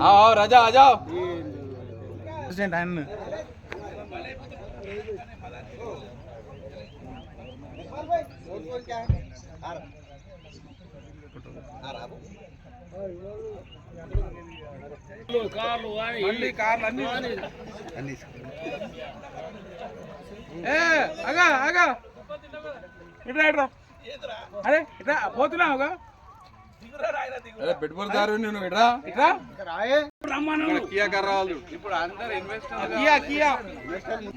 आओ आओ राजा आ जाओ ప్రెసిడెంట్ ఆయన మళ్ళీ కార్లు అన్ని అన్ని ఏ అగా అగా ఇట్రా ఇట్రా అరే ఇట్రా పోతున్నావుగా పెట్టుబడిదారు ఇట్రా? ఇట్రా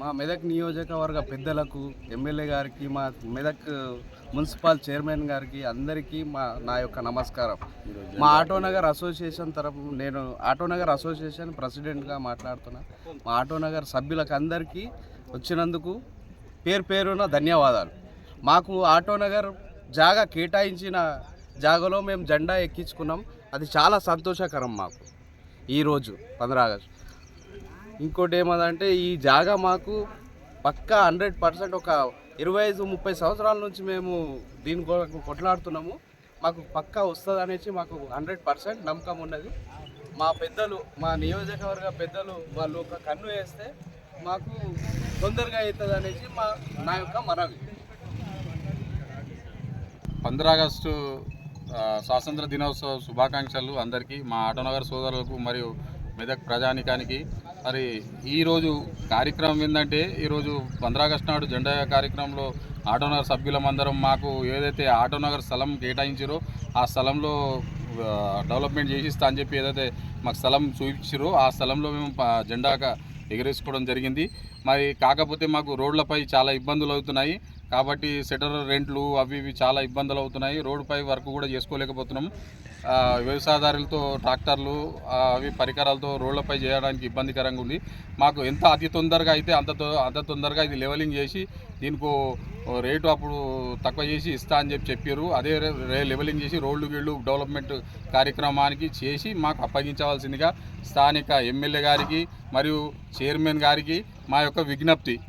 మా మెదక్ నియోజకవర్గ పెద్దలకు ఎమ్మెల్యే గారికి మా మెదక్ మున్సిపల్ చైర్మన్ గారికి అందరికీ మా నా యొక్క నమస్కారం. మా ఆటోనగర్ అసోసియేషన్ తరపు నేను ఆటోనగర్ అసోసియేషన్ ప్రెసిడెంట్గా మాట్లాడుతున్నా. మా ఆటోనగర్ సభ్యులకు అందరికీ వచ్చినందుకు పేరు పేరున ధన్యవాదాలు. మాకు ఆటోనగర్ జాగా కేటాయించిన జాగాలో మేము జెండా ఎక్కించుకున్నాం. అది చాలా సంతోషకరం మాకు. ఈరోజు పంద్రా ఆగస్టు ఇంకోటి ఏమదంటే ఈ జాగా మాకు పక్కా హండ్రెడ్ పర్సెంట్ ఒక ఇరవై ఐదు ముప్పై సంవత్సరాల నుంచి మేము దీని కొరకు కొట్లాడుతున్నాము. మాకు పక్కా వస్తుంది అనేసి మాకు హండ్రెడ్ పర్సెంట్ నమ్మకం ఉన్నది. మా పెద్దలు మా నియోజకవర్గ పెద్దలు వాళ్ళు ఒక కన్ను వేస్తే మాకు తొందరగా అవుతుంది అనేసి మా నా యొక్క మనవి. పంద్రా ఆగస్టు స్వాతంత్ర దినోత్సవ శుభాకాంక్షలు అందరికీ మా ఆటోనగర్ సోదరులకు మరియు మెదక్ ప్రజానికానికి. మరి ఈరోజు కార్యక్రమం ఏంటంటే ఈరోజు పంద్రాగస్టు నాడు జెండా కార్యక్రమంలో ఆటోనగర్ సభ్యులమందరం మాకు ఏదైతే ఆటోనగర్ స్థలం కేటాయించారో ఆ స్థలంలో డెవలప్మెంట్ చేసిస్తా అని చెప్పి ఏదైతే మాకు స్థలం చూపించారో ఆ స్థలంలో మేము ప- జెండా ఎగరేసుకోవడం జరిగింది. మరి కాకపోతే మాకు రోడ్లపై చాలా ఇబ్బందులు అవుతున్నాయి. కాబట్టి సెటర్ రెంట్లు అవి ఇవి చాలా ఇబ్బందులు అవుతున్నాయి. రోడ్డుపై వర్క్ కూడా చేసుకోలేకపోతున్నాం. వ్యవసాయదారులతో ట్రాక్టర్లు అవి పరికరాలతో రోడ్లపై చేయడానికి ఇబ్బందికరంగా ఉంది. మాకు ఎంత అతి తొందరగా అయితే అంత తొ- అంత తొందరగా ఇది లెవెలింగ్ చేసి దీనికి రేటు అప్పుడు తక్కువ చేసి ఇస్తా అని చెప్పి చెప్పారు అదే రే- లెవెలింగ్ చేసి రోడ్లు గిళ్ళు డెవలప్మెంట్ కార్యక్రమానికి చేసి మాకు అప్పగించవలసిందిగా స్థానిక ఎమ్మెల్యే గారికి మరియు చైర్మన్ గారికి మా యొక్క విజ్ఞప్తి.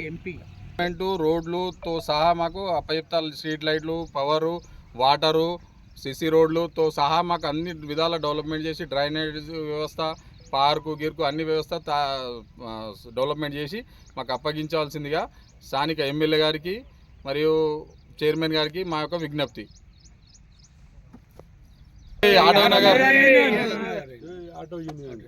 ఎంపీ గవర్నమెంట్ రోడ్లుతో సహా మాకు అప్పచెప్తారు స్ట్రీట్ లైట్లు పవరు వాటరు సిసి రోడ్లుతో సహా మాకు అన్ని విధాల డెవలప్మెంట్ చేసి డ్రైనేజ్ వ్యవస్థ పార్కు గిర్కు అన్ని వ్యవస్థ డెవలప్మెంట్ చేసి మాకు అప్పగించవలసిందిగా స్థానిక ఎమ్మెల్యే గారికి మరియు చైర్మన్ గారికి మా యొక్క విజ్ఞప్తి. Auto Nagar auto union.